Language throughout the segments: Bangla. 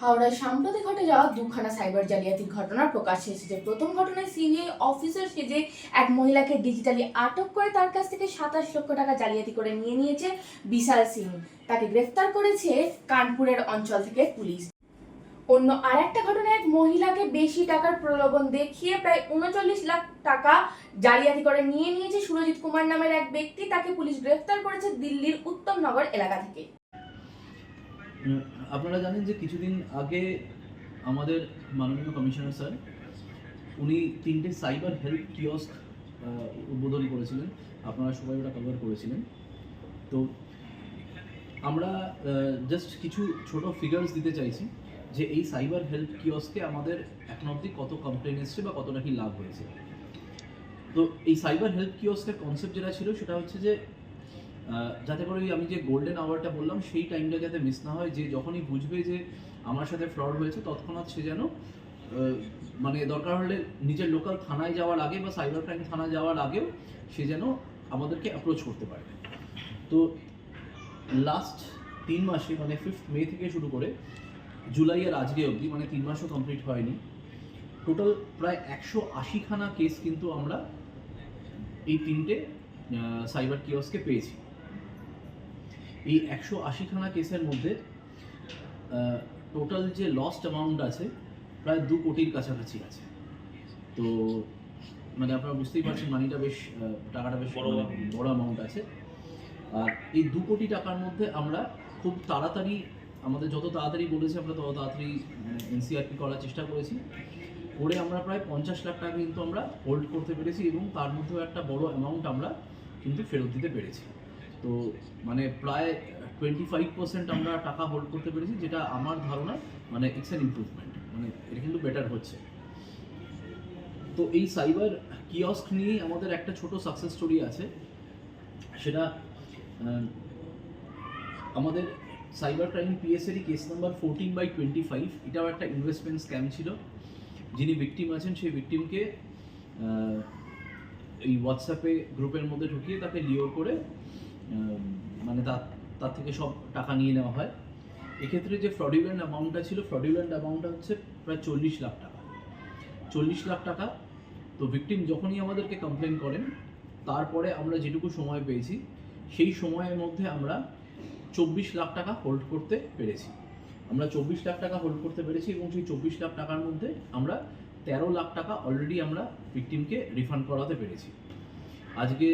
হাওড়ায় সাম্প্রতিক ঘটে যাওয়া দুখানা সাইবার জালিয়াতির ঘটনা প্রকাশ্যে এসেছে। প্রথম ঘটনায় সিবিআই অফিসার সেজে এক মহিলাকে ডিজিটালি আটক করে তার কাছ থেকে সাতাশ লক্ষ টাকা জালিয়াতি করে নিয়ে নিয়েছে বিশাল সিং তাকে গ্রেফতার করেছে কানপুরের অঞ্চল থেকে পুলিশ। অন্য আর একটা ঘটনায় এক মহিলাকে বেশি টাকার প্রলোভন দেখিয়ে প্রায় উনচল্লিশ লাখ টাকা জালিয়াতি করে নিয়ে নিয়েছে সুরজিৎ কুমার নামের এক ব্যক্তি। তাকে পুলিশ গ্রেফতার করেছে দিল্লির উত্তমনগর এলাকা থেকে। আপনারা জানেন যে কিছুদিন আগে আমাদের মাননীয় কমিশনার স্যার, উনি তিনটে সাইবার হেল্প কিয়স্ক উদ্বোধন করেছিলেন। আপনারা সবাই ওটা কভার করেছিলেন। তো আমরা জাস্ট কিছু ছোট ফিগার্স দিতে চাইছি যে এই সাইবার হেল্প কিয়স্কে আমাদের এখন অবধি কত কমপ্লেন এসছে বা কতটা কি লাভ হয়েছে। তো এই সাইবার হেল্প কিয়স্কের কনসেপ্ট যেটা ছিল, সেটা হচ্ছে যে যাতে করে ওই আমি যে গোল্ডেন আওয়ারটা বললাম, সেই টাইমটা যাতে মিস না হয়, যে যখনই বুঝবে যে আমার সাথে ফ্রড হয়েছে, তৎক্ষণাৎ সে যেন মানে দরকার হলে নিজের লোকাল থানায় যাওয়ার আগে বা সাইবার ক্রাইম থানায় যাওয়ার আগেও সে যেন আমাদেরকে অ্যাপ্রোচ করতে পারে। তো লাস্ট তিন মাসে মানে ফিফথ মে থেকে শুরু করে, জুলাই আর আজকে অবধি মানে তিন মাসও কমপ্লিট হয়নি টোটাল প্রায় একশো আশিখানা কেস কিন্তু আমরা এই তিনটে সাইবার কিয়সকে পেয়েছি। এই একশো আশিখানা কেসের মধ্যে টোটাল যে লস্ট অ্যামাউন্ট আছে প্রায় দু কোটির কাছাকাছি আছে। তো মানে আপনারা বুঝতেই পারছেন মানিটা বেশ টাকাটা বেশ বড় মানে বড় অ্যামাউন্ট আছে। আর এই দু কোটি টাকার মধ্যে আমরা খুব তাড়াতাড়ি আমাদের যত তাড়াতাড়ি বলেছে আমরা তত তাড়াতাড়ি এনসিআরপি করার চেষ্টা করেছি। করে আমরা প্রায় পঞ্চাশ লাখ টাকা কিন্তু আমরা হোল্ড করতে পেরেছি এবং তার মধ্যেও একটা বড় অ্যামাউন্ট আমরা কিন্তু ফেরত দিতে পেরেছি। তো মানে প্রায় টোয়েন্টি ফাইভ পার্সেন্ট আমরা টাকা হোল্ড করতে পেরেছি, যেটা আমার ধারণা মানে ইটস অ্যান ইম্প্রুভমেন্ট মানে এটা কিন্তু বেটার হচ্ছে। তো এই সাইবার কিয়স্ক নিয়েই আমাদের একটা ছোট সাকসেস স্টোরি আছে। সেটা আমাদের cyber crime পিএসএরই case number fourteen by twenty five এটাও একটা ইনভেস্টমেন্ট স্ক্যাম ছিল। যিনি ভিকটিম আছেন, সেই ভিকটিমকে এই হোয়াটসঅ্যাপে গ্রুপের মধ্যে ঢুকিয়ে তাকে লিওর করে মানে তার তার থেকে সব টাকা নিয়ে নেওয়া হয়। এক্ষেত্রে যে ফ্রডিউল্যান্ড অ্যামাউন্টটা ছিল ফ্রডিউল্যান্ড অ্যামাউন্টটা হচ্ছে প্রায় চল্লিশ লাখ টাকা। চল্লিশ লাখ টাকা। তো ভিকটিম যখনই আমাদেরকে কমপ্লেন করেন, তারপরে আমরা যেটুকু সময় পেয়েছি, সেই সময়ের মধ্যে আমরা চব্বিশ লাখ টাকা হোল্ড করতে পেরেছি। আমরা চব্বিশ লাখ টাকা হোল্ড করতে পেরেছি এবং সেই চব্বিশ লাখ টাকার মধ্যে আমরা তেরো লাখ টাকা অলরেডি আমরা ভিকটিমকে রিফান্ড করাতে পেরেছি। আজকে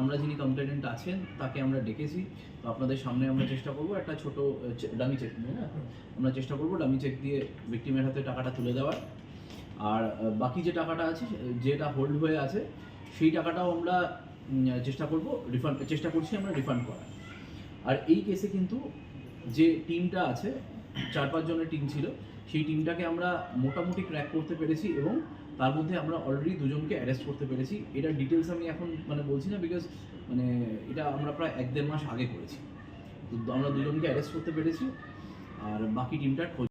আমরা যিনি কমপ্লেনেন্ট আছেন, তাকে আমরা ডেকেছি। তো আপনাদের সামনে আমরা চেষ্টা করব একটা ছোট ডামি চেক নিয়ে না? আমরা চেষ্টা করব ডামি চেক দিয়ে ভিক্টিমের হাতে টাকাটা তুলে দেওয়ার। আর বাকি যে টাকাটা আছে যেটা হোল্ড হয়ে আছে, সেই টাকাটাও আমরা চেষ্টা করব রিফান্ড চেষ্টা করছি আমরা রিফান্ড করার। আর এই কেসে কিন্তু যে টিমটা আছে চার পাঁচজনের টিম ছিল। সেই টিমটাকে আমরা মোটামুটি ক্র্যাক করতে পেরেছি এবং তার মধ্যে আমরা অলরেডি দুজনকে অ্যারেস্ট করতে পেরেছি। এটা ডিটেলস আমি এখন মানে বলছি না বিকজ মানে এটা আমরা প্রায় এক দেড় মাস আগে করেছি। তো আমরা দুজনকে অ্যারেস্ট করতে পেরেছি। আর বাকি টিমটার খোঁজ